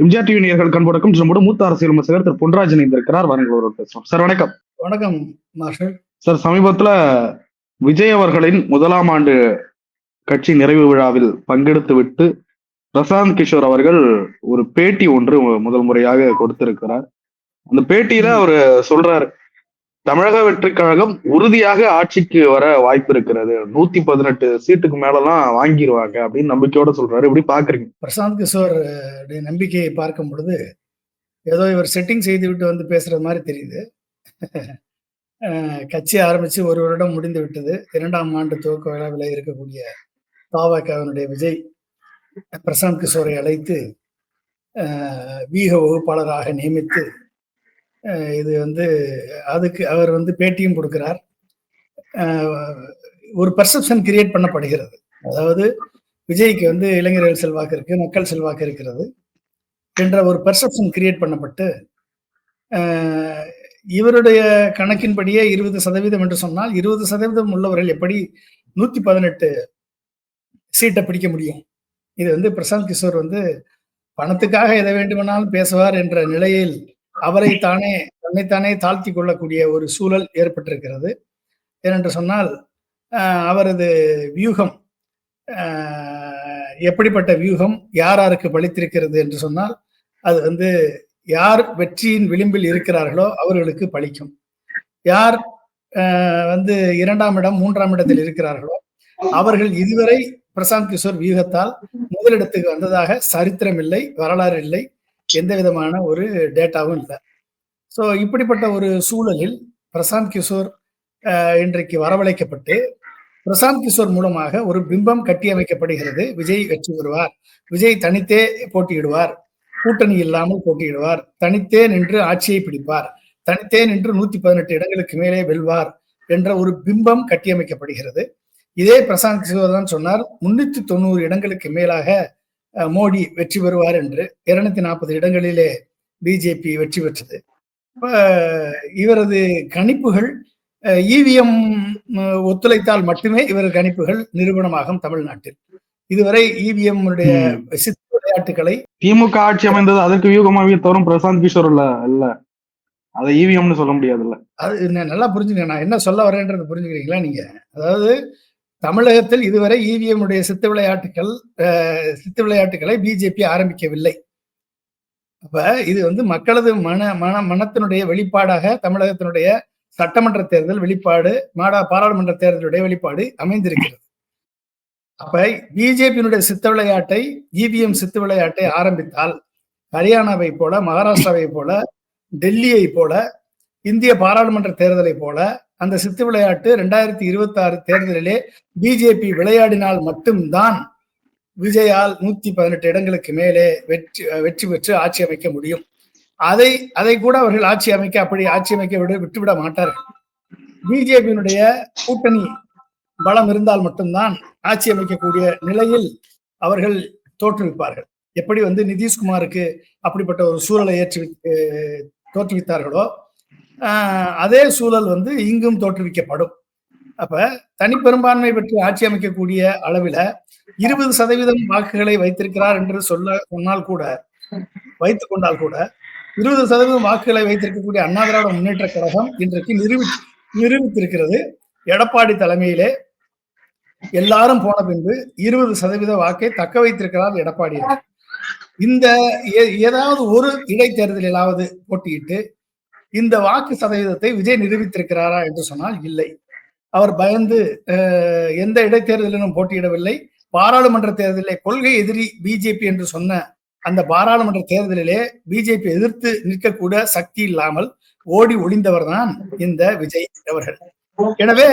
MGR TV நேயர்கள் கண்படக்கும் நம்மோட மூத்த அரசியல் விமர்சகர் திரு பொன்ராஜ் இணைந்திருக்கிறார். வாருங்கள் ஒருவர் பேசுவோம். சார் வணக்கம். வணக்கம் மாஸ்டர். சார் சமீபத்துல விஜய் அவர்களின் முதலாம் ஆண்டு கட்சி நிறைவு விழாவில் பங்கெடுத்து விட்டு பிரசாந்த் கிஷோர் அவர்கள் ஒரு பேட்டி ஒன்று முதல் முறையாக கொடுத்திருக்கிறார். அந்த பேட்டியில அவர் சொல்றாரு தமிழக வெற்றி கழகம் உறுதியாக ஆட்சிக்கு வர வாய்ப்பு இருக்கிறது. நூத்தி பதினெட்டு சீட்டுக்கு மேலலாம் வாங்கிடுவாங்க அப்படின்னு நம்பிக்கையோட சொல்றாரு. இப்படி பாக்குறீங்க. பிரசாந்த் கிஷோர் நம்பிக்கையை பார்க்கும் பொழுது ஏதோ இவர் செட்டிங் செய்து விட்டு வந்து பேசுறது மாதிரி தெரியுது. கட்சி ஆரம்பிச்சு ஒரு வருடம் முடிந்து விட்டது. இரண்டாம் ஆண்டு துவக்க விழாவில் இருக்கக்கூடிய தாவகவனுடைய விஜய் பிரசாந்த் கிஷோரை அழைத்து வீக வகுப்பாளராக நியமித்து இது வந்து அதுக்கு அவர் வந்து பேட்டியும் கொடுக்கிறார். ஒரு பர்செப்ஷன் கிரியேட் பண்ணப்படுகிறது. அதாவது விஜய்க்கு வந்து இளைஞர்கள் செல்வாக்கு இருக்கு மக்கள் செல்வாக்கு இருக்கிறது என்ற ஒரு பர்செப்ஷன் கிரியேட் பண்ணப்பட்டு இவருடைய கணக்கின்படியே இருபது சதவீதம் என்று சொன்னால் இருபது சதவீதம் உள்ளவர்கள் எப்படி நூத்தி பதினெட்டு சீட்டை பிடிக்க முடியும்? இது வந்து பிரசாந்த் கிஷோர் வந்து பணத்துக்காக எதை வேண்டுமானாலும் பேசுவார் என்ற நிலையில் அவரை தானே தன்னைத்தானே தாழ்த்தி கொள்ளக்கூடிய ஒரு சூழல் ஏற்பட்டிருக்கிறது. ஏனென்று சொன்னால் அவரது வியூகம் எப்படிப்பட்ட வியூகம் யார் யாருக்கு பலித்திருக்கிறது என்று சொன்னால் அது வந்து யார் வெற்றியின் விளிம்பில் இருக்கிறார்களோ அவர்களுக்கு பழிக்கும். யார் வந்து இரண்டாம் இடம் மூன்றாம் இடத்தில் இருக்கிறார்களோ அவர்கள் இதுவரை பிரசாந்த் கிஷோர் வியூகத்தால் முதலிடத்துக்கு வந்ததாக சரித்திரம் இல்லை வரலாறு இல்லை. எந்த விதமான ஒரு டேட்டாவும் இல்லை. ஸோ இப்படிப்பட்ட ஒரு சூழலில் பிரசாந்த் கிஷோர் இன்றைக்கு வரவழைக்கப்பட்டு பிரசாந்த் கிஷோர் மூலமாக ஒரு பிம்பம் கட்டியமைக்கப்படுகிறது. விஜய் வெற்றி பெறுவார். விஜய் தனித்தே போட்டியிடுவார். கூட்டணி இல்லாமல் போட்டியிடுவார். தனித்தே நின்று ஆட்சியை பிடிப்பார். தனித்தே நின்று நூத்தி பதினெட்டு இடங்களுக்கு மேலே வெல்வார் என்ற ஒரு பிம்பம் கட்டியமைக்கப்படுகிறது. இதே பிரசாந்த் கிஷோர் தான் சொன்னார் முன்னூத்தி தொண்ணூறு இடங்களுக்கு மேலாக மோடி வெற்றி பெறுவார் என்று இருநூத்தி நாற்பது இடங்களிலே பிஜேபி வெற்றி பெற்றது. இவரது கணிப்புகள் இவிஎம் ஒத்துழைத்தால் மட்டுமே இவர் கணிப்புகள் நிரூபணமாகும் தமிழ்நாட்டில். இதுவரை இவிஎம் சித்து விளையாட்டுகளை திமுக ஆட்சி அமைந்தது அதற்கு வியூகமாவே தவறும் பிரசாந்த் கிஷோர் இல்ல இல்ல. அதை இவிஎம்னு சொல்ல முடியாதுல்ல அது ந- நல்லா புரிஞ்சுங்க நான் என்ன சொல்ல வரேன்றதை புரிஞ்சுக்கிறீங்களா நீங்க? அதாவது தமிழகத்தில் இதுவரை இவிஎம் உடைய சித்து விளையாட்டுகள் அஹ், சித்து விளையாட்டுகளை பிஜேபி ஆரம்பிக்கவில்லை. அப்ப இது வந்து மக்களது மன மன மனத்தினுடைய வெளிப்பாடாக தமிழகத்தினுடைய சட்டமன்ற தேர்தல் வெளிப்பாடு மாடா பாராளுமன்ற தேர்தலுடைய வெளிப்பாடு அமைந்திருக்கிறது. அப்ப பிஜேபியினுடைய சித்த விளையாட்டை இவிஎம் சித்து விளையாட்டை ஆரம்பித்தால் ஹரியானாவை போல மகாராஷ்டிராவை போல டெல்லியை போல இந்திய பாராளுமன்ற தேர்தலை போல அந்த சித்து விளையாட்டு ரெண்டாயிரத்தி இருபத்தி ஆறு தேர்தலிலே பிஜேபி விளையாடினால் மட்டும்தான் விஜயால் நூத்தி பதினெட்டு இடங்களுக்கு மேலே வெற்றி வெற்றி பெற்று ஆட்சி அமைக்க முடியும். அதை அதை கூட அவர்கள் ஆட்சி அமைக்க அப்படி ஆட்சி அமைக்க விட விட்டுவிட மாட்டார்கள். பிஜேபியினுடைய கூட்டணி பலம் இருந்தால் மட்டும்தான் ஆட்சி அமைக்கக்கூடிய நிலையில் அவர்கள் தோற்றுவிப்பார்கள். எப்படி வந்து நிதிஷ்குமாருக்கு அப்படிப்பட்ட ஒரு சூழலை ஏற்றி தோற்றுவித்தார்களோ அதே சூழல் வந்து இங்கும் தோற்றுவிக்கப்படும். அப்ப தனிப்பெரும்பான்மை பெற்று ஆட்சி அமைக்கக்கூடிய அளவில் இருபது சதவீதம் வாக்குகளை வைத்திருக்கிறார் என்று சொல்ல சொன்னால் கூட வைத்துக் கொண்டால் கூட இருபது சதவீதம் வாக்குகளை வைத்திருக்கக்கூடிய அண்ணா திராவிட முன்னேற்ற கழகம் இன்றைக்கு நிரூபி நிரூபித்திருக்கிறது. எடப்பாடி தலைமையிலே எல்லாரும் போன பின்பு இருபது சதவீத வாக்கை தக்க வைத்திருக்கிறார் எடப்பாடி இந்த ஏதாவது ஒரு இடைத்தேர்தலிலாவது போட்டியிட்டு இந்த வாக்கு சதவீதத்தை விஜய் நிரூபித்திருக்கிறாரா என்று சொன்னால் இல்லை. அவர் பயந்து அஹ், எந்த இடைத்தேர்தலிலும் போட்டியிடவில்லை. பாராளுமன்ற தேர்தலிலே கொள்கை எதிரி பிஜேபி என்று சொன்ன அந்த பாராளுமன்ற தேர்தலிலே பிஜேபி எதிர்த்து நிற்கக்கூட சக்தி இல்லாமல் ஓடி ஒளிந்தவர் தான் இந்த விஜய் அவர்கள். எனவே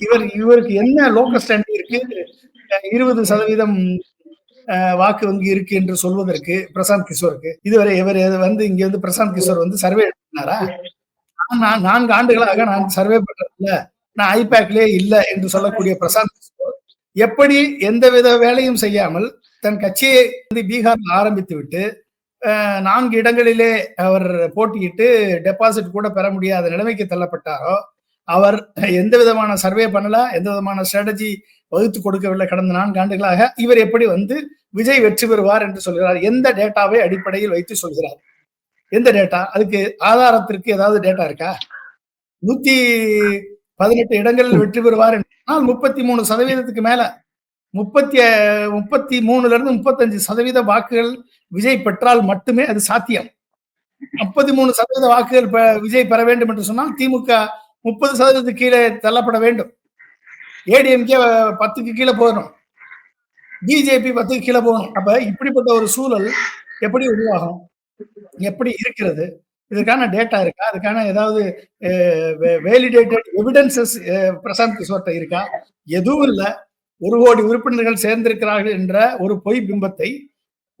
இவர் இவருக்கு என்ன லோக்கல் ஸ்டாண்ட் இருக்கு? அஹ், இருபது சதவீதம் வாக்கு வங்கி இருக்கு என்று சொல்வதற்கு பிரசாந்த் கிஷோருக்கு. இதுவரை இவர் வந்து இங்க வந்து பிரசாந்த் கிஷோர் வந்து சர்வே பண்ணாரா நான் நான்கு ஆண்டுகளாக நான் சர்வே பண்றதில்ல. நான் ஐபேக்லயே இல்ல என்று சொல்லக்கூடிய பிரசாந்த் கிஷோர் எப்படி எந்தவித வேலையும் செய்யாமல் தன் கட்சியை வந்து பீகார்ல ஆரம்பித்து விட்டு நான்கு இடங்களிலே அவர் போட்டியிட்டு டெபாசிட் கூட பெற முடியாத நிலைமைக்கு தள்ளப்பட்டாரோ அவர் எந்த விதமான சர்வே பண்ணல எந்த விதமான ஸ்ட்ராட்டஜி வகுத்து கொடுக்கவில்லை கடந்த நான்கு ஆண்டுகளாக இவர் எப்படி வந்து விஜய் வெற்றி பெறுவார் என்று சொல்கிறார். எந்த டேட்டாவை அடிப்படையில் வைத்து சொல்கிறார்? எந்த டேட்டா? அதுக்கு ஆதாரத்திற்கு ஏதாவது டேட்டா இருக்கா? நூத்தி பதினெட்டு இடங்களில் வெற்றி பெறுவார் என்றால் முப்பத்தி மூணு சதவீதத்துக்கு மேல. முப்பத்தி முப்பத்தி மூணுல இருந்து முப்பத்தஞ்சு சதவீத வாக்குகள் விஜய் பெற்றால் மட்டுமே அது சாத்தியம். முப்பத்தி மூணு சதவீத வாக்குகள் பெ- விஜய் பெற வேண்டும் என்று சொன்னால் திமுக முப்பது சதவீதத்துக்கு கீழே தள்ளப்பட வேண்டும். ஏடிஎம்கே பத்துக்கு கீழே போகணும். பிஜேபி பத்துக்கு கீழே போகணும். அப்ப இப்படிப்பட்ட ஒரு சூழல் எப்படி உருவாகும்? எப்படி இருக்கிறது? இதுக்கான டேட்டா இருக்கா? அதுக்கான ஏதாவது வேலிடேட்டட் எவிடன்சஸ் பிரசாந்த் கிஷோர்ட்ட இருக்கா? எதுவும் இல்ல. ஒரு கோடி உறுப்பினர்கள் சேர்ந்திருக்கிறார்கள் என்ற ஒரு பொய் பிம்பத்தை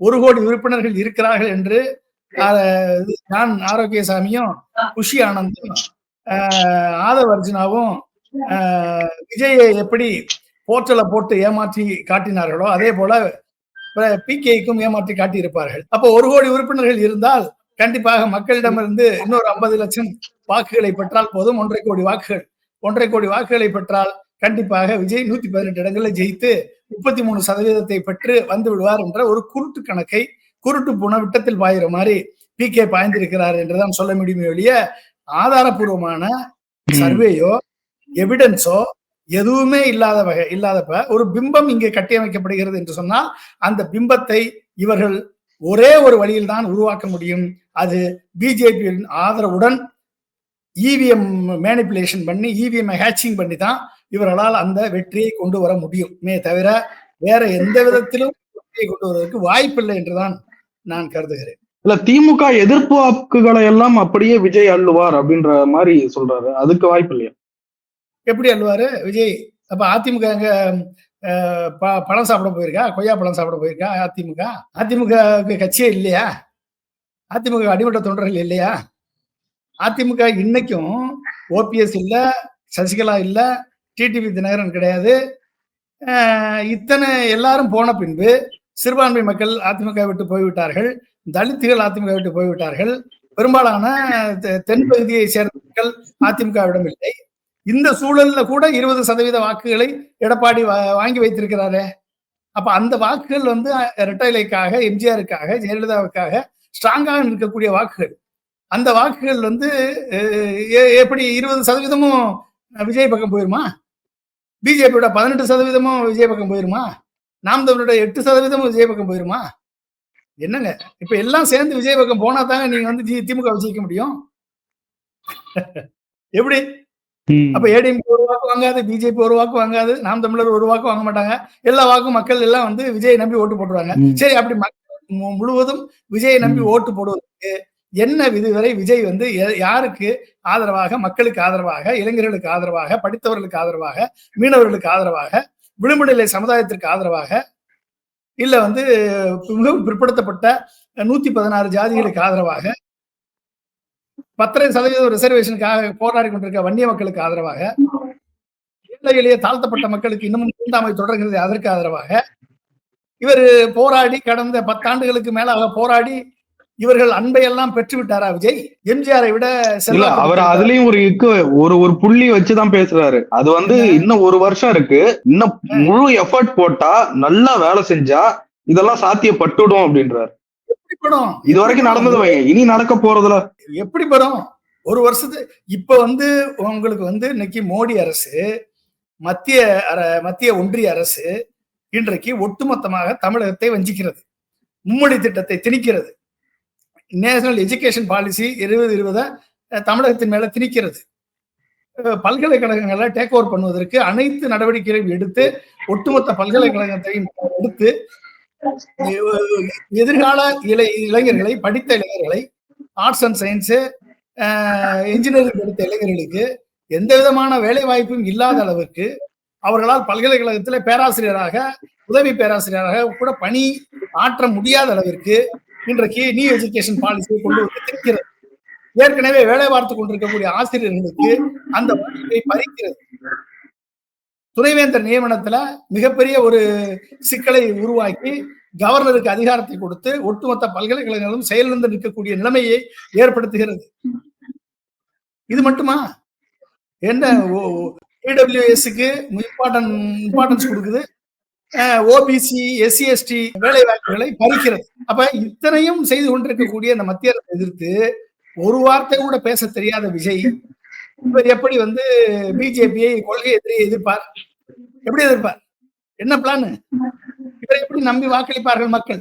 ஒரு கோடி உறுப்பினர்கள் இருக்கிறார்கள் என்று நான் ஆரோக்கியசாமியும் குஷி ஆனந்தும் ஆஹ், அர்ஜுனாவும் விஜயை எப்படி போர்ட்டலை போட்டு ஏமாற்றி காட்டினார்களோ அதே போல பிகேக்கும் ஏமாற்றி காட்டியிருப்பார்கள். அப்போ ஒரு கோடி உறுப்பினர்கள் இருந்தால் கண்டிப்பாக மக்களிடமிருந்து இன்னொரு ஐம்பது லட்சம் வாக்குகளை பெற்றால் போதும். ஒன்றரை கோடி வாக்குகள் ஒன்றரை கோடி வாக்குகளை பெற்றால் கண்டிப்பாக விஜய் நூத்தி பதினெட்டு இடங்களில் ஜெயித்து முப்பத்தி மூணு சதவீதத்தை பெற்று வந்து விடுவார் என்ற ஒரு குருட்டு கணக்கை குருட்டு புன விட்டத்தில் பாயிற மாதிரி பி கே பாய்ந்திருக்கிறார் என்றுதான் சொல்ல முடியுமே ஒழிய ஆதாரபூர்வமான சர்வேயோ எவிடன்ஸோ எதுவுமே இல்லாத வகை இல்லாதப்ப ஒரு பிம்பம் இங்கே கட்டியமைக்கப்படுகிறது என்று சொன்னால் அந்த பிம்பத்தை இவர்கள் ஒரே ஒரு வழியில் தான் உருவாக்க முடியும். அது பிஜேபியின் ஆதரவுடன் இவிஎம் மேனிப்புலேஷன் பண்ணி இவிஎம் ஹேச்சிங் பண்ணி தான் இவர்களால் அந்த வெற்றியை கொண்டு வர முடியுமே. தவிர வேற எந்த விதத்திலும் வெற்றியை கொண்டு வருவதற்கு வாய்ப்பில்லை என்றுதான் நான் கருதுகிறேன். இல்ல திமுக எதிர்ப்பு வாக்குகளை எல்லாம் அப்படியே விஜய் அள்ளுவார் அப்படின்ற மாதிரி சொல்றாரு. அதுக்கு வாய்ப்பு இல்லையா எப்படி அல்வாரு விஜய் அப்ப அதிமுக அங்க ப- பழம் சாப்பிட போயிருக்கா? கொய்யா பழம் சாப்பிட போயிருக்கா? அதிமுக? அதிமுக கட்சியே இல்லையா? அதிமுக அடிமட்ட தொண்டர்கள் இல்லையா? அதிமுக இன்னைக்கும் ஓபிஎஸ் இல்ல சசிகலா இல்ல டிடிவி தினகரன் கிடையாது. இத்தனை எல்லாரும் போன பின்பு சிறுபான்மை மக்கள் அதிமுக விட்டு போய்விட்டார்கள். தலித்துகள் அதிமுக விட்டு போய்விட்டார்கள். பெரும்பாலான தெ- தென் பகுதியை சேர்ந்த மக்கள் அதிமுகவிடம் இல்லை. இந்த சூழல்ல கூட இருபது சதவீத வாக்குகளை எடப்பாடி வாங்கி வைத்திருக்கிறாரே. அப்ப அந்த வாக்குகள் வந்து ரெட்டைலைக்காக எம்ஜிஆருக்காக ஜெயலலிதாவுக்காக ஸ்ட்ராங்காக இருக்கக்கூடிய வாக்குகள். அந்த வாக்குகள் வந்து எப்படி இருபது சதவீதமும் விஜய் பக்கம் போயிருமா? பிஜேபியோட பதினெட்டு சதவீதமும் விஜய் பக்கம் போயிருமா? நாம் தமிழோட எட்டு சதவீதமும் விஜய் பக்கம் போயிருமா? என்னங்க இப்ப எல்லாம் சேர்ந்து விஜய் பக்கம் போனா தாங்க நீங்க வந்து தி- திமுக விஜயிக்க முடியும்? எப்படி? அப்ப ஏடிஎம்கே ஒரு வாக்கு வாங்காது பிஜேபி ஒரு வாக்கு வாங்காது நாம் தமிழர் ஒரு வாக்கு வாங்க மாட்டாங்க. எல்லா வாக்கும் மக்கள் எல்லாம் வந்து விஜய் நம்பி ஓட்டு போட்டுருவாங்க. சரி அப்படி மக்கள் முழுவதும் விஜயை நம்பி ஓட்டு போடுவதற்கு என்ன விதிவரை விஜய் வந்து யாருக்கு ஆதரவாக மக்களுக்கு ஆதரவாக இளைஞர்களுக்கு ஆதரவாக படித்தவர்களுக்கு ஆதரவாக மீனவர்களுக்கு ஆதரவாக விளிம்புநிலை சமுதாயத்திற்கு ஆதரவாக இல்ல வந்து மிகவும் பிற்படுத்தப்பட்ட நூத்தி பதினாறு ஜாதிகளுக்கு ஆதரவாக பத்தரை சதவீதம் ரிசர்வேஷனுக்காக போராடி கொண்டிருக்க வன்னிய மக்களுக்கு ஆதரவாக ஏழை எளிய தாழ்த்தப்பட்ட மக்களுக்கு இன்னமும் தீண்டாமை தொடர்கிறது அதற்கு ஆதரவாக இவர் போராடி கடந்த பத்தாண்டுகளுக்கு மேலாக போராடி இவர்கள் அன்பை எல்லாம் பெற்று விட்டாரா விஜய்? எம்ஜிஆரை விட அவர். அதுலயும் ஒரு இக்கு ஒரு ஒரு புள்ளி வச்சுதான் பேசுறாரு. அது வந்து இன்னும் ஒரு வருஷம் இருக்கு. இன்னும் முழு எஃபர்ட் போட்டா நல்லா வேலை செஞ்சா இதெல்லாம் சாத்தியப்பட்டுடும் அப்படின்றாரு. படம் இது வரைக்கும் நடந்தது இனி நடக்க போறதுல. எப்படி வரும்? ஒரு வருஷத்து இப்ப வந்து உங்களுக்கு வந்து இன்னைக்கு மோடி அரசு மத்திய மத்திய ஒன்றிய அரசு இன்றைக்கு ஒட்டுமொத்தமாக தமிழகத்தை வஞ்சிக்கிறது. மும்மொழி திட்டத்தை திணிக்கிறது. நேஷனல் எஜுகேஷன் பாலிசி இருபது இருபதை தமிழகத்தின் மேல திணிக்கிறது. பல்கலைக்கழகங்களை டேக் ஓவர் பண்ணுவதற்கு அனைத்து நடவடிக்கைகளையும் எடுத்து ஒட்டுமொத்த பல்கலைக்கழகத்தையும் எடுத்து எதிர்கால இளை இளைஞர்களை படித்த இளைஞர்களை ஆர்ட்ஸ் அண்ட் சயின்ஸு இன்ஜினியரிங் படித்த இளைஞர்களுக்கு எந்த விதமான வேலை வாய்ப்பும் இல்லாத அளவிற்கு அவர்களால் பல்கலைக்கழகத்தில் பேராசிரியராக உதவி பேராசிரியராக கூட பணி ஆற்ற முடியாத அளவிற்கு இன்றைக்கு நியூ எஜுகேஷன் பாலிசியை கொண்டு வந்து திணிக்கிறது. ஏற்கனவே வேலை பார்த்து கொண்டிருக்கக்கூடிய ஆசிரியர்களுக்கு அந்த பறிக்கிறது. துணைவேந்தர் நியமனத்துல மிகப்பெரிய ஒரு சிக்கலை உருவாக்கி கவர்னருக்கு அதிகாரத்தை கொடுத்து ஒட்டுமொத்த பல்கலைக்கழகங்களும் செயலிழந்து நிற்கக்கூடிய நிலைமையை ஏற்படுத்துகிறது. இது மட்டுமா? என்ன இடபிள்யூஎஸ்க்கு இம்பார்ட்டன் இம்பார்ட்டன்ஸ் கொடுக்குது. ஓபிசி எஸ்சி எஸ்டி வேலை வாய்ப்புகளை பறிக்கிறது. அப்ப இத்தனையும் செய்து கொண்டிருக்கக்கூடிய அந்த மத்திய அரசை எதிர்த்து ஒரு வார்த்தை கூட பேச தெரியாத விஜய் இவர் எப்படி வந்து பிஜேபியை கொள்கை எதிரி எதிர்ப்பார்? எப்படி எதிர்ப்பார்? என்ன பிளான் இவரை எப்படி நம்பி வாக்களிப்பார்கள் மக்கள்?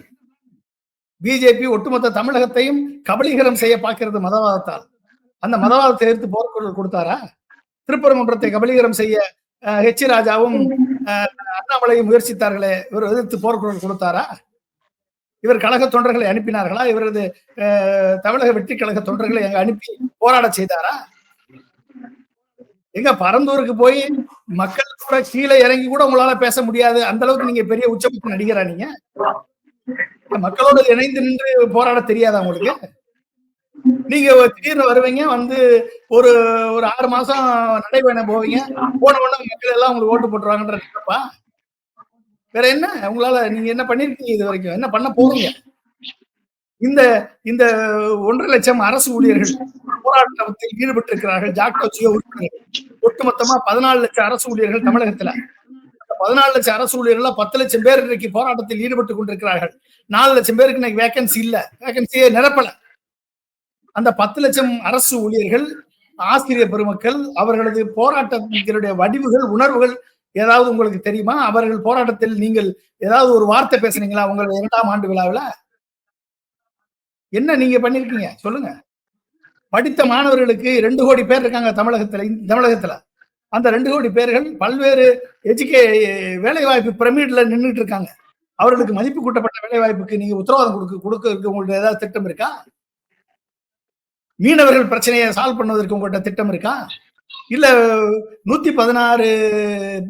பிஜேபி ஒட்டுமொத்த தமிழகத்தையும் கபலீகரம் செய்ய பார்க்கிறது மதவாதத்தால். அந்த மதவாதத்தை எதிர்த்து போர்க்குரல் கொடுத்தாரா? திருப்பரங்குன்றத்தை கபலீகரம் செய்ய ஹெச் ராஜாவும் அண்ணாமலையும் முயற்சித்தார்களே இவர் எதிர்த்து போர்க்குரல் கொடுத்தாரா? இவர் கழக தொண்டர்களை அனுப்பினார்களா? இவரது தமிழக வெற்றி கழக தொண்டர்களை அங்க அனுப்பி போராட செய்தாரா? எங்க பரந்தூருக்கு போய் மக்கள் கூட கீழே இறங்கி கூட உங்களால பேச முடியாது. அந்த அளவுக்கு நீங்க பெரிய உச்சபட்ச நடிகரா நீங்க? மக்களோட இணைந்து நின்று போராட தெரியாதா உங்களுக்கு? நீங்க திடீர்னு வருவீங்க வந்து ஒரு ஒரு ஆறு மாசம் நடைபயணம் போவீங்க போன உடனே மக்கள் எல்லாம் உங்களுக்கு ஓட்டு போட்டுருவாங்கன்ற வேற என்ன? உங்களால நீங்க என்ன பண்ணிருக்கீங்க இது வரைக்கும்? என்ன பண்ண போறீங்க இந்த இந்த ஒன்றரை லட்சம் அரசு ஊழியர்கள் போராட்டத்தில் ஈடுபட்டு இருக்கிறார்கள் ஜாக்டோச்சியோ உறுப்பினர்கள் ஒட்டுமொத்தமா பதினாலு லட்சம் அரசு ஊழியர்கள் தமிழகத்துல. பதினாலு லட்சம் அரசு ஊழியர்கள்ல பத்து லட்சம் பேர் இன்றைக்கு போராட்டத்தில் ஈடுபட்டு கொண்டிருக்கிறார்கள். நாலு லட்சம் பேருக்கு இன்னைக்கு வேகன்சி இல்ல. வேகன்சியே நிரப்பல. அந்த பத்து லட்சம் அரசு ஊழியர்கள் ஆசிரியர் பெருமக்கள் அவர்களது போராட்டத்தினுடைய வடிவுகள் உணர்வுகள் ஏதாவது உங்களுக்கு தெரியுமா? அவர்கள் போராட்டத்தில் நீங்கள் ஏதாவது ஒரு வார்த்தை பேசுனீங்களா உங்களுடைய இரண்டாம் ஆண்டு விழாவில்? என்ன நீங்க பண்ணிருக்கீங்க? சொல்லுங்க. படித்த மாணவர்களுக்கு ரெண்டு கோடி பேர் இருக்காங்க தமிழகத்துல தமிழகத்துல. அந்த ரெண்டு கோடி பேர்கள் பல்வேறு எஜுகே வேலை வாய்ப்பு பிரமிட்ல நின்றுட்டு இருக்காங்க. அவர்களுக்கு மதிப்பு கூட்டப்பட்ட வேலை வாய்ப்புக்கு நீங்க உத்தரவாதம் கொடுக்க கொடுக்க உங்களுக்கு ஏதாவது திட்டம் இருக்கா? மீனவர்கள் பிரச்சனையை சால்வ் பண்ணுவதற்கு உங்கள்கிட்ட திட்டம் இருக்கா? இல்ல நூத்தி பதினாறு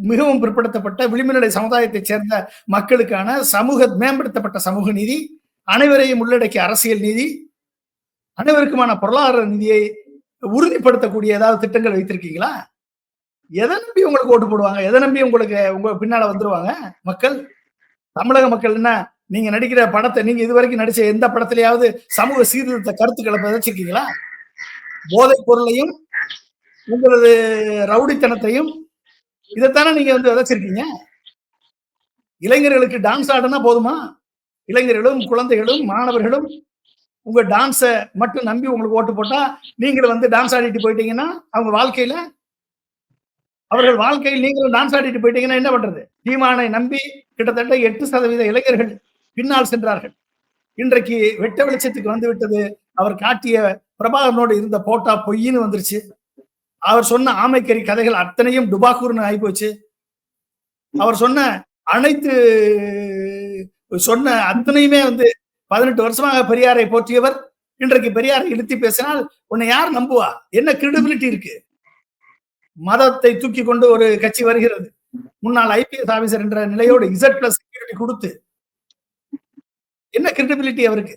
மிகவும் பிற்படுத்தப்பட்ட விளிம்புநிலை சமுதாயத்தைச் சேர்ந்த மக்களுக்கான சமூக மேம்படுத்தப்பட்ட சமூக நீதி அனைவரையும் உள்ளடக்கிய அரசியல் நீதி அனைவருக்குமான பொருளாதார நிதியை உறுதிப்படுத்தக்கூடிய ஏதாவது திட்டங்கள் வைத்திருக்கீங்களா? எதை நம்பி உங்களுக்கு ஓட்டு போடுவாங்க? எதை நம்பி உங்களுக்கு உங்க பின்னால வந்துருவாங்க? மக்கள் தமிழக மக்கள் என்ன நீங்க நடிக்கிற படத்தை நீங்க இதுவரைக்கும் நடிச்ச எந்த படத்திலேயாவது சமூக சீர்திருத்த கருத்துக்களை விதைச்சிருக்கீங்களா போதைப் பொருளையும் உங்களது ரவுடித்தனத்தையும் இதைத்தானே நீங்க வந்து விதைச்சிருக்கீங்க? இளைஞர்களுக்கு டான்ஸ் ஆடுனா போதுமா? இளைஞர்களும் குழந்தைகளும் மாணவர்களும் உங்க டான்ஸை மட்டும் நம்பி உங்களுக்கு ஓட்டு போட்டா நீங்களும் வந்து டான்ஸ் ஆடிட்டு போயிட்டீங்கன்னா அவங்க வாழ்க்கையில அவர்கள் வாழ்க்கையில் நீங்களும் டான்ஸ் ஆடிட்டு போயிட்டீங்கன்னா என்ன பண்றது? தீமானை நம்பி கிட்டத்தட்ட எட்டு சதவீத இளைஞர்கள் பின்னால் சென்றார்கள். இன்றைக்கு வெட்ட வெளிச்சத்துக்கு வந்து விட்டது. அவர் காட்டிய பிரபாகரனோடு இருந்த போட்டா பொய்ன்னு வந்துருச்சு. அவர் சொன்ன ஆமைக்கறி கதைகள் அத்தனையும் டுபாக்கூர்னு ஆயிப்போச்சு அவர் சொன்ன அனைத்து சொன்ன அத்தனையுமே வந்து பதினெட்டு வருஷமாக பெரியாரை போற்றியவர் இன்றைக்கு பெரியாரை இழுத்தி பேசினால் உன்னை யார் நம்புவா? என்ன கிரெடிபிலிட்டி இருக்கு? மதத்தை தூக்கி கொண்டு ஒரு கட்சி வருகிறது. முன்னாள் ஐபிஎஸ் ஆபீசர் என்ற நிலையோடு இசட் பிளஸ் செக்யூரிட்டி கொடுத்து என்ன கிரெடிபிலிட்டி அவருக்கு?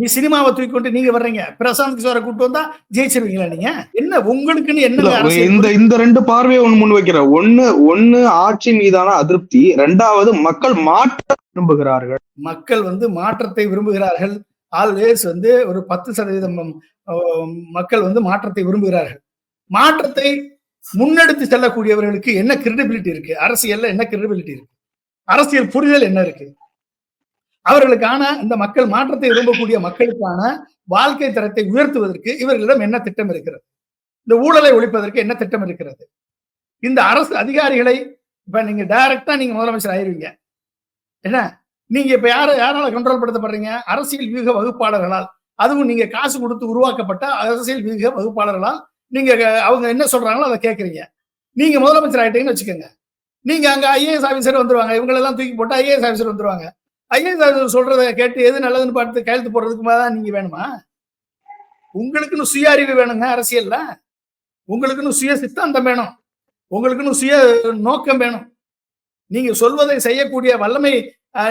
நீ சினிமாவை தூக்கி கொண்டு நீங்க வர்றீங்க. பிரசாந்த் கிஷோரை கூட்டு வந்தா ஜெயிச்சிருவீங்களா நீங்க? என்ன உங்களுக்குன்னு என்ன இந்த இந்த ரெண்டு பார்வையை ஒண்ணு முன் வைக்கிறேன். ஒண்ணு ஒண்ணு ஆட்சி மீதான அதிருப்தி ரெண்டாவது மக்கள் மாற்ற விரும்புகிறார்கள். மக்கள் வந்து மாற்றத்தை விரும்புகிறார்கள். ஆல்வேஸ் வந்து ஒரு பத்து சதவீதம் மக்கள் வந்து மாற்றத்தை விரும்புகிறார்கள். மாற்றத்தை முன்னெடுத்து செல்லக்கூடியவர்களுக்கு என்ன கிரெடிபிலிட்டி இருக்கு? அரசியல்ல என்ன கிரெடிபிலிட்டி இருக்கு? அரசியல் புரிதல் என்ன இருக்கு? அவர்களுக்கான இந்த மக்கள் மாற்றத்தை விரும்பக்கூடிய மக்களுக்கான வாழ்க்கை தரத்தை உயர்த்துவதற்கு இவர்களிடம் என்ன திட்டம் இருக்கிறது? இந்த ஊழலை ஒழிப்பதற்கு என்ன திட்டம் இருக்கிறது? இந்த அரசு அதிகாரிகளை இப்ப நீங்க டைரக்டா நீங்க முதலமைச்சர் ஆயிருவீங்க. என்ன? நீங்க இப்ப யார யாரால கண்ட்ரோல் படுத்தப்படுறீங்க? அரசியல் வியூக வகுப்பாளர்களால். அதுவும் நீங்க காசு கொடுத்து உருவாக்கப்பட்ட அரசியல் வியூக வகுப்பாளர்களால் நீங்க அவங்க என்ன சொல்றாங்களோ அதை கேட்கறீங்க நீங்க முதலமைச்சர் ஆயிட்டீங்கன்னு வச்சுக்கோங்க. நீங்க அங்க ஐஏஎஸ் ஆஃபீஸர் வந்துருவாங்க. இவங்களெல்லாம் தூக்கி போட்டு ஐஏஎஸ் ஆஃபீஸர் வந்துருவாங்க. ஐயா சொல்றத சொல்றதை கேட்டு எது நல்லதுன்னு பார்த்து கையெழுத்து போடுறதுக்கு தான் நீங்க வேணுமா? உங்களுக்குன்னு சுய அறிவு வேணுங்க அரசியல்ல. உங்களுக்குன்னு சுய சித்தாந்தம் வேணும். உங்களுக்குன்னு சுய நோக்கம் வேணும். நீங்க சொல்வதை செய்யக்கூடிய வல்லமை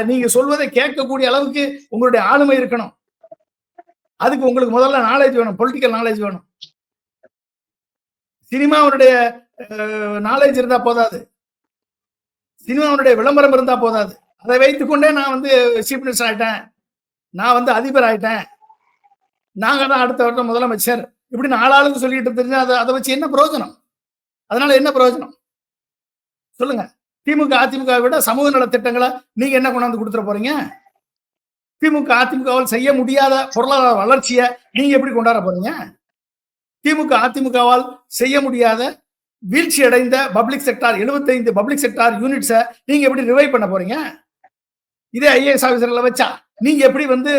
நீங்க சொல்வதை கேட்கக்கூடிய அளவுக்கு உங்களுடைய ஆளுமை இருக்கணும். அதுக்கு உங்களுக்கு முதல்ல நாலேஜ் வேணும் பொலிட்டிக்கல் நாலேஜ் வேணும். சினிமாவுடைய நாலேஜ் இருந்தா போதாது. சினிமாவுடைய விளம்பரம் இருந்தா போதாது. அதை வைத்துக்கொண்டே நான் வந்து சீஃப் மினிஸ்டர் ஆயிட்டேன். நான் வந்து அதிபர் ஆயிட்டேன். நாங்கள் தான் அடுத்த வருடம் முதலமைச்சர். இப்படின்னு ஆளாளுக்கு சொல்லிட்டு தெரிஞ்சு அதை அதை வச்சு என்ன பிரயோஜனம்? அதனால என்ன பிரயோஜனம்? சொல்லுங்க. திமுக அதிமுக விட சமூக நல திட்டங்களை நீங்க என்ன கொண்டாந்து கொடுத்துட போறீங்க? திமுக அதிமுகவால் செய்ய முடியாத பொருளாதார வளர்ச்சியை நீங்க எப்படி கொண்டாட போறீங்க? திமுக அதிமுகவால் செய்ய முடியாத வீழ்ச்சி அடைந்த பப்ளிக் செக்டார் 75 பப்ளிக் செக்டார் யூனிட்ஸை நீங்க எப்படி ரிவைவ் பண்ண போறீங்க? இதே ஐஏஎஸ் ஆஃபீஸர்ல வச்சா நீங்க எப்படி வந்து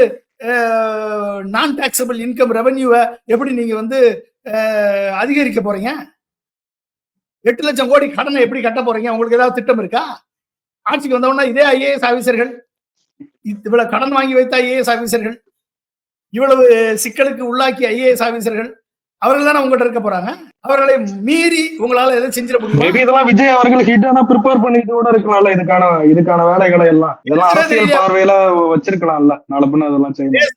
நான் டாக்ஸபிள் இன்கம் ரெவன்யூவை எப்படி நீங்க வந்து அதிகரிக்க போறீங்க? எட்டு லட்சம் கோடி கடனை எப்படி கட்ட போறீங்க? உங்களுக்கு ஏதாவது திட்டம் இருக்கா? ஆட்சிக்கு வந்தவொடனே இதே ஐஏஎஸ் ஆபீசர்கள் இவ்வளவு கடன் வாங்கி வைத்த ஐஏஎஸ் ஆபீசர்கள் இவ்வளவு சிக்கலுக்கு உள்ளாக்கி ஐஏஎஸ் ஆபீசர்கள் அவர்கள் தானே உங்ககிட்ட இருக்க போறாங்க? அவர்களை மீறி உங்களால எதுவும் செஞ்சிட முடியுமா? மேபி இதெல்லாம் விஜய் அவர்கள் ஹிட் ஆனா ப்ரிப்பேர் பண்ணிட்டு கூட இருக்கலாம்ல. இதுக்கான இதுக்கான வேலைகளை எல்லாம். இதெல்லாம் அரசியல் பார்வையில வச்சிருக்கலாம்ல. நாளை பின்ன அதெல்லாம் செய்யணும்.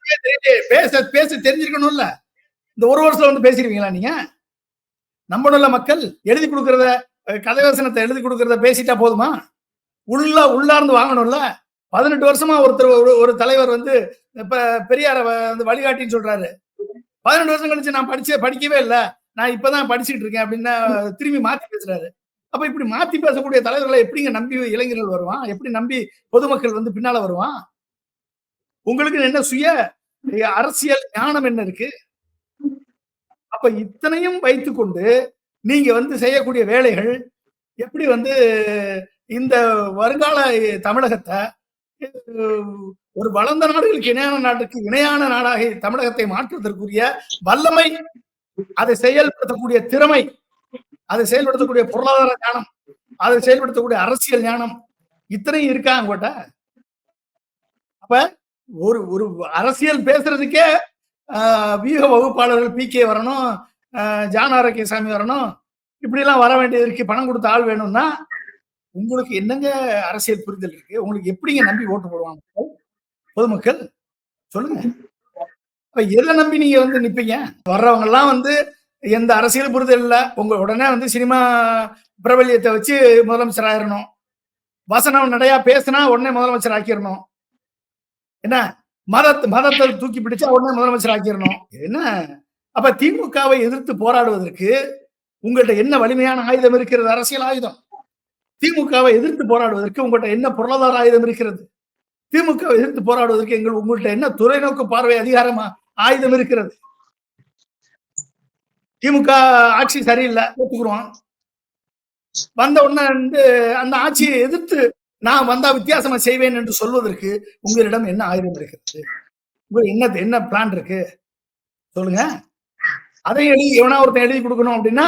பேச பேச தெரிஞ்சிருக்கணும்ல. இந்த ஒரு வருஷத்துல வந்து பேசிருவீங்களா நீங்க? நம்பணும்ல மக்கள் எழுதி கொடுக்கறத அஹ், கதை வசனத்தை எழுதி கொடுக்கறத பேசிட்டா போதுமா? உள்ள உள்ளார்ந்து வாங்கணும்ல. பதினெட்டு வருஷமா ஒருத்தர் ஒரு ஒரு தலைவர் வந்து பெரியார வந்து வழிகாட்டின்னு சொல்றாரு. பதினெண்டு வருஷம் கழிச்சு நான் படிச்சே படிக்கவே இல்லை. நான் இப்பதான் படிச்சுட்டு இருக்கேன் அப்படின்னு திரும்பி மாத்தி பேசுறாரு. அப்ப இப்படி மாத்தி பேசக்கூடிய தலைவர்களை எப்படிங்க நம்பி இளைஞர்கள் வருவான்? எப்படி நம்பி பொதுமக்கள் வந்து பின்னால வருவான்? உங்களுக்கு என்ன சுய அரசியல் ஞானம் என்ன இருக்கு? அப்ப இத்தனையும் வைத்துக்கொண்டு நீங்க வந்து செய்யக்கூடிய வேலைகள் எப்படி வந்து இந்த வருங்கால தமிழகத்தை ஒரு வளர்ந்த நாடுகளுக்கு இணையான நாட்டுக்கு இணையான நாடாக தமிழகத்தை மாற்றுவதற்குரிய வல்லமை அதை செயல்படுத்தக்கூடிய திறமை அதை செயல்படுத்தக்கூடிய பொருளாதார ஞானம் அதை செயல்படுத்தக்கூடிய அரசியல் ஞானம் இத்தனையும் இருக்கா உங்கள்கிட்ட அப்ப ஒரு ஒரு அரசியல் பேசுறதுக்கே ஆஹ், வியூக வகுப்பாளர்கள் பி கே வரணும் ஆஹ், ஜான் ஆரோக்கியசாமி வரணும் இப்படி எல்லாம் வர வேண்டியதற்கு பணம் கொடுத்த ஆள் வேணும்னா உங்களுக்கு என்னங்க அரசியல் புரிதல் இருக்கு? உங்களுக்கு எப்படிங்க நம்பி ஓட்டு போடுவாங்க? பொதுமக்கள் சொல்லுங்க. அப்ப எதை நம்பி நீங்க வந்து நிப்பீங்க? வர்றவங்க எல்லாம் வந்து எந்த அரசியல் புரிதல் இல்லை. உங்க உடனே வந்து சினிமா பிரபல்யத்தை வச்சு முதலமைச்சர் ஆயிரணும். வசனம் நடையா பேசினா உடனே முதலமைச்சர் ஆக்கிடணும் என்ன? மத மதத்தை தூக்கி பிடிச்சா உடனே முதலமைச்சர் ஆக்கிடணும் என்ன? அப்ப திமுகவை எதிர்த்து போராடுவதற்கு உங்கள்கிட்ட என்ன வலிமையான ஆயுதம் இருக்கிறது? அரசியல் ஆயுதம். திமுகவை எதிர்த்து போராடுவதற்கு உங்கள்கிட்ட என்ன பொருளாதார ஆயுதம் இருக்கிறது? திமுக எதிர்த்து போராடுவதற்கு எங்கள் உங்கள்கிட்ட என்ன துறைநோக்கு பார்வை அதிகாரமா? ஆயுதம் இருக்கிறது. திமுக ஆட்சி சரியில்லை ஒத்துக்குறோம் வந்த உடனே வந்து அந்த ஆட்சியை எதிர்த்து நான் வந்தா வித்தியாசமா செய்வேன் என்று சொல்வதற்கு உங்களிடம் என்ன ஆயுதம் இருக்கிறது? உங்களுக்கு என்ன என்ன பிளான் இருக்கு? சொல்லுங்க. அதை எழுதி எவனா ஒருத்தன் எழுதி கொடுக்கணும் அப்படின்னா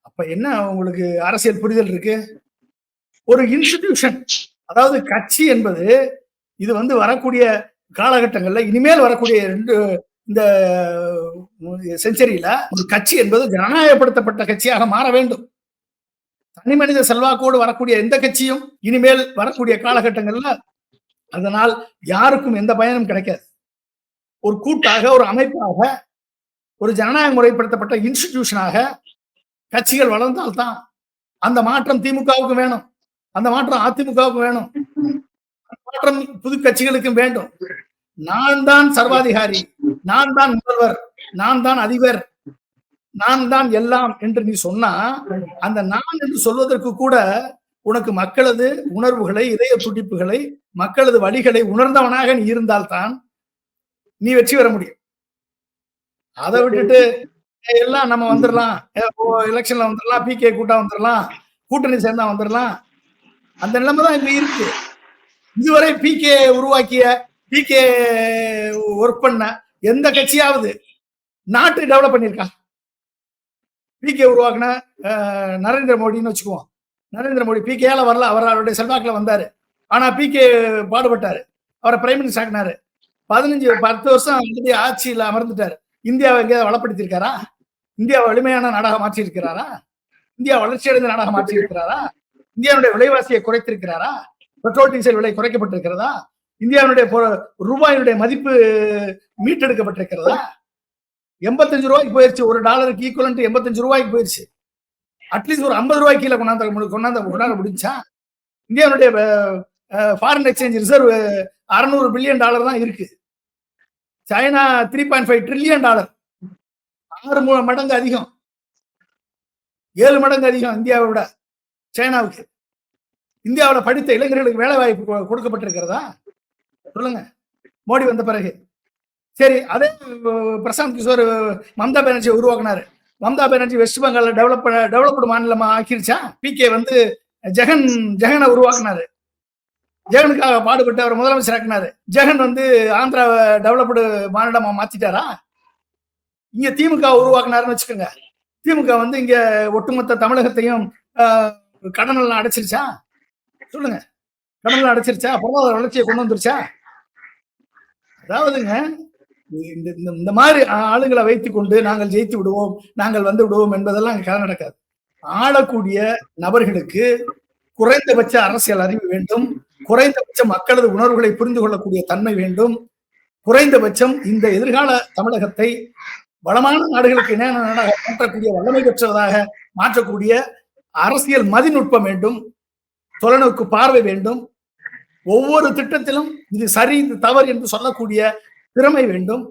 அப்ப என்ன உங்களுக்கு அரசியல் புரிதல் இருக்கு? ஒரு இன்ஸ்டிடியூஷன் அதாவது கட்சி என்பது இது வந்து வரக்கூடிய காலகட்டங்கள்ல இனிமேல் வரக்கூடிய ரெண்டு இந்த செஞ்சுரியில ஒரு கட்சி என்பது ஜனநாயகப்படுத்தப்பட்ட கட்சியாக மாற வேண்டும். தனி மனித செல்வாக்கோடு வரக்கூடிய எந்த கட்சியும் இனிமேல் வரக்கூடிய காலகட்டங்கள்ல அதனால் யாருக்கும் எந்த பயனும் கிடைக்காது. ஒரு கூட்டாக ஒரு அமைப்பாக ஒரு ஜனநாயக முறைப்படுத்தப்பட்ட இன்ஸ்டிடியூஷனாக கட்சிகள் வளர்ந்தால்தான் அந்த மாற்றம் திமுகவுக்கு வேணும். அந்த மாற்றம் அதிமுகவுக்கு வேணும். மாற்றம் புது கட்சிகளுக்கும் வேண்டும். நான் தான் சர்வாதிகாரி நான் தான் முதல்வர் நான் தான் அதிபர் நான் தான் எல்லாம் என்று நீ சொன்னா அந்த நான் என்று சொல்வதற்கு கூட உனக்கு மக்களது உணர்வுகளை இதய துடிப்புகளை மக்களது வழிகளை உணர்ந்தவனாக நீ இருந்தால்தான் நீ வெற்றி பெற முடியும். அதை விட்டுட்டு எல்லாம் நம்ம வந்துடலாம் எலெக்ஷன்ல வந்துடலாம் பி கே கூட்டா வந்துடலாம் கூட்டணி சேர்ந்தா வந்துடலாம் அந்த நிலைமை தான் இப்ப இருக்கு. இதுவரை பி கே உருவாக்கிய பி கே ஒர்க் பண்ண எந்த கட்சியாவது நாட்டை டெவலப் பண்ணியிருக்கா? பி கே உருவாக்குன நரேந்திர மோடின்னு வச்சுக்குவோம். நரேந்திர மோடி பி கேல வரல அவர் அவருடைய செல்வாக்கில் வந்தாரு. ஆனா பி கே பாடுபட்டாரு. அவரை பிரைம் மினிஸ்டர் ஆக்கினாரு. பதினஞ்சு பத்து வருஷம் இந்திய ஆட்சியில அமர்ந்துட்டாரு. இந்தியாவை எங்கேயாவது வளப்படுத்தியிருக்காரா? இந்தியா வலிமையான நாடாக மாற்றி இருக்கிறாரா இந்தியா வளர்ச்சியடைந்த நாடாக மாற்றி இருக்கிறாரா இந்தியாவுடைய விலைவாசியை குறைத்திருக்கிறாரா? பெட்ரோல் டீசல் விலை குறைக்கப்பட்டிருக்கிறதா? இந்தியாவினுடைய பொ- ரூபாயினுடைய மதிப்பு மீட்டெடுக்கப்பட்டிருக்கிறதா? எண்பத்தஞ்சு ரூபாய்க்கு போயிருச்சு. ஒரு டாலருக்கு ஈக்குவலன்ட் எண்பத்தஞ்சு ரூபாய்க்கு போயிருச்சு. அட்லீஸ்ட் ஒரு ஐம்பது ரூபாய்க்கு கீழே கொண்டாந்து கொண்டாந்து கொண்டாந்து கொண்டாட முடிஞ்சா? இந்தியாவுடைய ஃபாரின் எக்ஸ்சேஞ்ச் ரிசர்வ் அறுநூறு பில்லியன் டாலர் தான் இருக்கு. China three point five trillion dollar ஆறு மூணு மடங்கு அதிகம். ஏழு மடங்கு அதிகம் இந்தியாவை விட சைனாவுக்கு. இந்தியாவுல படித்த இளைஞர்களுக்கு வேலை வாய்ப்பு கொடுக்கப்பட்டிருக்கிறதா? சொல்லுங்க. மோடி வந்த பிறகு. சரி அதே பிரசாந்த் கிஷோர் மம்தா பானர்ஜி உருவாக்குனாரு. Mamata Banerjee west Bengal develop developed மாநிலமா ஆக்கிருச்சா? பிகே வந்து ஜெகன் ஜெகனை உருவாக்குனாரு. ஜெகனுக்காக பாடுபட்டு அவர் முதலமைச்சர் ஆக்கினாரு. ஜெகன் வந்து ஆந்திராவை டெவலப்டு மாநிலமா மாத்திட்டாரா? இங்க திமுக உருவாக்குனாருன்னு வச்சுக்கோங்க. திமுக வந்து இங்க ஒட்டுமொத்த தமிழகத்தையும் கடனெல்லாம் கடன் எல்லாம் அடைச்சிருச்சா? சொல்லுங்க. கடன் அடைச்சிருச்சா? பொருளாதார வளர்ச்சியை கொண்டு வந்துருச்சா? அதாவதுங்க இந்த இந்த- மாதிரி ஆளுங்களை வைத்து கொண்டு நாங்கள் ஜெயித்து விடுவோம் நாங்கள் வந்து விடுவோம் என்பதெல்லாம் அங்க கதை நடக்காது. ஆளக்கூடிய நபர்களுக்கு குறைந்தபட்ச அரசியல் அறிவு வேண்டும் குறைந்தபட்ச மக்களது உணர்வுகளை புரிந்து கொள்ளக்கூடிய தன்மை வேண்டும் குறைந்தபட்சம் இந்த எதிர்கால தமிழகத்தை வளமான நாடுகளுக்கு இணையான நாடாக மாற்றக்கூடிய வல்லமை பெற்றதாக மாற்றக்கூடிய அரசியல் மதிநுட்பம் வேண்டும் தொலைநோக்கு பார்வை வேண்டும். ஒவ்வொரு திட்டத்திலும் இது சரி இது தவறு என்று சொல்லக்கூடிய திறமை வேண்டும்.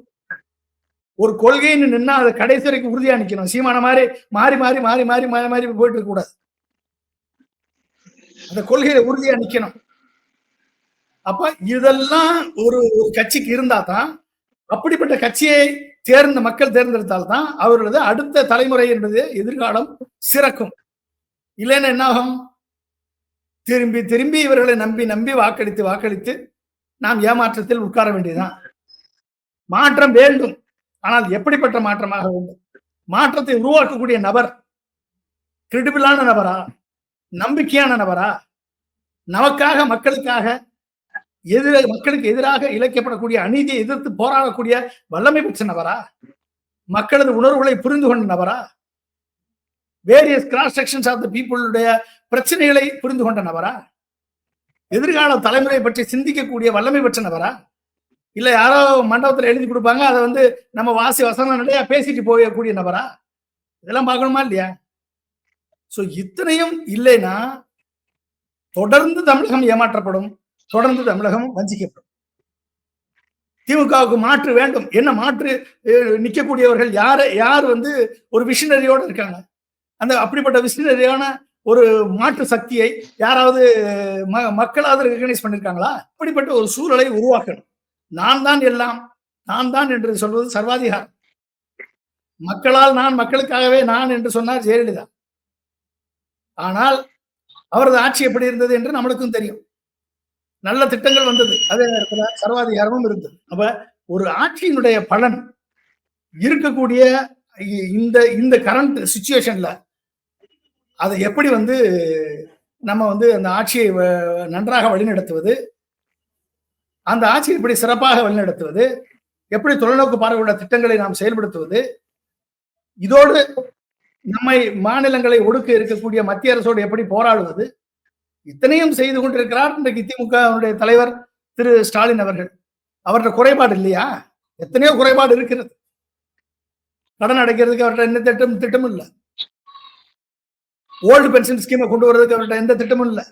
ஒரு கொள்கைன்னு நின்னா அதை கடைசி வரைக்கும் உறுதியா நிக்கணும். சீமான மாதிரி மாறி மாறி மாறி மாறி மாறி மாறி போயிட்டு இருக்க கூடாது. அந்த கொள்கையில உறுதியா நிக்கணும். அப்ப இதெல்லாம் ஒரு ஒரு கட்சிக்கு இருந்தா தான் அப்படிப்பட்ட கட்சியை தேர்ந்த மக்கள் தேர்ந்தெடுத்தால்தான் அவர்களது அடுத்த தலைமுறை என்பது எதிர்காலம் சிறக்கும். இல்லைன்னா என்ன ஆகும்? திரும்பி திரும்பி இவர்களை நம்பி நம்பி வாக்களித்து வாக்களித்து நாம் ஏமாற்றத்தில் உட்கார வேண்டியதுதான். மாற்றம் வேண்டும். ஆனால் எப்படிப்பட்ட மாற்றமாக வேண்டும்? மாற்றத்தை உருவாக்கக்கூடிய நபர் கிரெடிபிளான நபரா? நம்பிக்கையான நபரா? நமக்காக மக்களுக்காக எதிர மக்களுக்கு எதிராக இழைக்கப்படக்கூடிய அநீதியை எதிர்த்து போராடக்கூடிய வல்லமை பெற்ற நபரா? மக்களது உணர்வுகளை புரிந்து கொண்ட நபரா? Various cross sections of the பீப்புளுடைய பிரச்சனைகளை புரிந்து கொண்ட நபரா எதிர்கால தலைமுறை பற்றி சிந்திக்கக்கூடிய வல்லமை பெற்ற நபரா இல்ல யாரோ மண்டபத்துல எழுதி கொடுப்பாங்க அதை வந்து நம்ம வாசி வசனம் நிறையா பேசிட்டு போகக்கூடிய நபரா இதெல்லாம் பார்க்கணுமா இல்லையா? சோ இத்தனையும் இல்லைன்னா தொடர்ந்து தமிழகம் ஏமாற்றப்படும் தொடர்ந்து தமிழகம் வஞ்சிக்கப்படும். திமுகவுக்கு மாற்று வேண்டும். என்ன மாற்று நிற்கக்கூடியவர்கள் நிக்கக்கூடியவர்கள் யார் வந்து ஒரு விஷனரியோட இருக்காங்க? அந்த அப்படிப்பட்ட விசினரியான ஒரு மாற்று சக்தியை யாராவது ம- மக்களாவது ரெகனைஸ் பண்ணிருக்காங்களா? அப்படிப்பட்ட ஒரு சூழலை உருவாக்கணும். நான் தான் எல்லாம் நான் தான் என்று சொல்வது சர்வாதிகாரம். மக்களால் நான் மக்களுக்காகவே நான் என்று சொன்னார் ஜெயலலிதா. ஆனால் அவரது ஆட்சி எப்படி இருந்தது என்று நம்மளுக்கும் தெரியும். நல்ல திட்டங்கள் வந்தது. அதே நேரத்தில் சர்வாதிகாரமும் இருந்தது. அப்ப ஒரு ஆட்சியினுடைய பலன் இருக்கக்கூடிய இந்த இந்த கரண்ட் சுச்சுவேஷன்ல அதை எப்படி வந்து நம்ம வந்து அந்த ஆட்சியை வ- நன்றாக வழிநடத்துவது? அந்த ஆட்சியை எப்படி சிறப்பாக வழிநடத்துவது? எப்படி தொலைநோக்கு பார்வையுள்ள திட்டங்களை நாம் செயல்படுத்துவது? இதோடு நம்மை மாநிலங்களை ஒடுக்க இருக்கக்கூடிய மத்திய அரசோடு எப்படி போராடுவது? இத்தனையும் செய்து கொண்டிருக்கிறார் இன்றைக்கு திமுக தலைவர் திரு ஸ்டாலின் அவர்கள். அவர்கிட்ட குறைபாடு இல்லையா? எத்தனையோ குறைபாடு இருக்கிறது. கடன் அடைக்கிறதுக்கு அவர்கிட்ட என்ன திட்டம் திட்டமும் இல்லை. ஓல்டு பென்ஷன் ஸ்கீமை கொண்டு வர்றதுக்கு அவர்கிட்ட எந்த திட்டமும் இல்லை.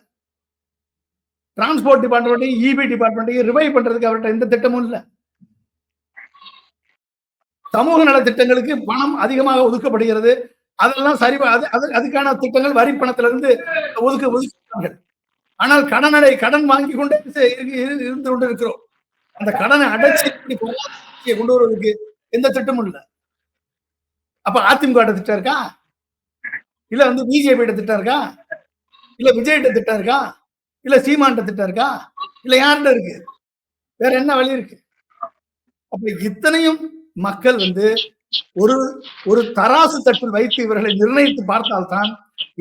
டிரான்ஸ்போர்ட் டிபார்ட்மெண்ட்டையும் இபி டிபார்ட்மெண்ட்டையும் ரிவைவ் பண்றதுக்கு அவர்கிட்ட எந்த திட்டமும் இல்லை. சமூக நல திட்டங்களுக்கு பணம் அதிகமாக ஒதுக்கப்படுகிறது. அதெல்லாம் சரி அது அது- அதுக்கான திட்டங்கள் வரி பணத்திலிருந்து ஒதுக்க ஒதுக்கிறார்கள் ஆனால் கடன் அடை கடன் வாங்கி கொண்டு இருந்து கொண்டு இருக்கிறோம் அந்த கடனை அடைச்சி கொண்டு வருவதற்கு எந்த திட்டமும் இல்லை. அப்ப அதிமுக திட்டம் இருக்கா? இல்ல வந்து பிஜேபி திட்டம் இருக்கா? இல்ல விஜய் திட்டம் இருக்கா? இல்ல சீமான் திட்டம் இருக்கா? இல்ல யார்கிட்ட இருக்கு? வேற என்ன வழி இருக்கு? அப்ப இத்தனையும் மக்கள் வந்து ஒரு ஒரு தராசு தட்டில் வைத்து இவர்களை நிர்ணயித்து பார்த்தால்தான்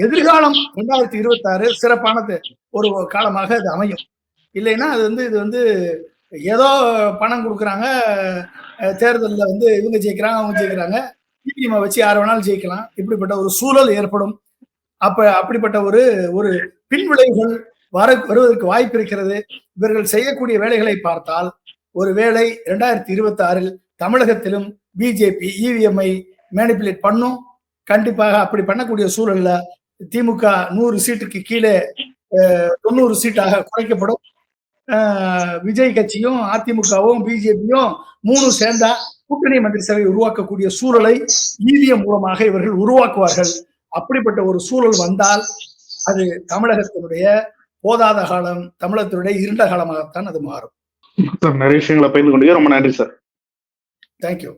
எதிர்காலம் ரெண்டாயிரத்தி இருபத்தி ஆறு சிறப்பானது ஒரு காலமாக அது அமையும். இல்லைன்னா அது வந்து இது வந்து ஏதோ பணம் கொடுக்குறாங்க தேர்தலில் வந்து இவங்க ஜெயிக்கிறாங்க அவங்க ஜெயிக்கிறாங்க. இபிஎம் வச்சு யார் வேணாலும் ஜெயிக்கலாம். இப்படிப்பட்ட ஒரு சூழல் ஏற்படும். அப்ப அப்படிப்பட்ட ஒரு ஒரு பின்விளைவுகள் வர வருவதற்கு வாய்ப்பு இருக்கிறது. இவர்கள் செய்யக்கூடிய வேலைகளை பார்த்தால் ஒருவேளை இரண்டாயிரத்தி இருபத்தி ஆறில் தமிழகத்திலும் பிஜேபி இவிஎம்ஐ மேனிப்புலேட் பண்ணும். கண்டிப்பாக அப்படி பண்ணக்கூடிய சூழல்ல திமுக நூறு சீட்டுக்கு கீழே தொண்ணூறு சீட்டாக குறைக்கப்படும். விஜய் கட்சியும் அதிமுகவும் பிஜேபியும் மூணு சேர்ந்தா கூட்டணி மந்திரி சபை உருவாக்கக்கூடிய சூழலை இவிஎம் மூலமாக இவர்கள் உருவாக்குவார்கள். அப்படிப்பட்ட ஒரு சூழல் வந்தால் அது தமிழகத்தினுடைய போதாத காலம் தமிழகத்தினுடைய இருண்ட காலமாகத்தான் அது மாறும். நிறைய விஷயங்களை பகிர்ந்து கொண்டீங்க. ரொம்ப நன்றி சார். தேங்க்யூ